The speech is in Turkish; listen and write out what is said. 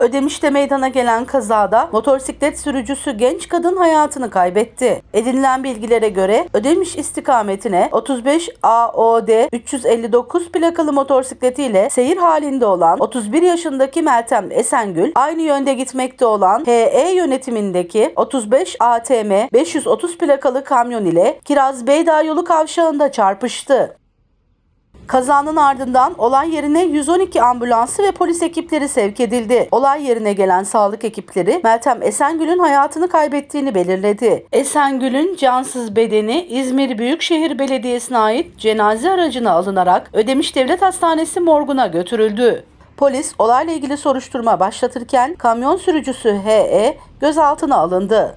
Ödemiş'te meydana gelen kazada motosiklet sürücüsü genç kadın hayatını kaybetti. Edinilen bilgilere göre Ödemiş istikametine 35 AOD 359 plakalı motosikletiyle seyir halinde olan 31 yaşındaki Meltem Esengül aynı yönde gitmekte olan HE yönetimindeki 35 ATM 530 plakalı kamyon ile Kiraz Beydağ yolu kavşağında çarpıştı. Kazanın ardından olay yerine 112 ambulansı ve polis ekipleri sevk edildi. Olay yerine gelen sağlık ekipleri Meltem Esengül'ün hayatını kaybettiğini belirledi. Esengül'ün cansız bedeni İzmir Büyükşehir Belediyesi'ne ait cenaze aracına alınarak Ödemiş Devlet Hastanesi morguna götürüldü. Polis olayla ilgili soruşturma başlatırken kamyon sürücüsü HE gözaltına alındı.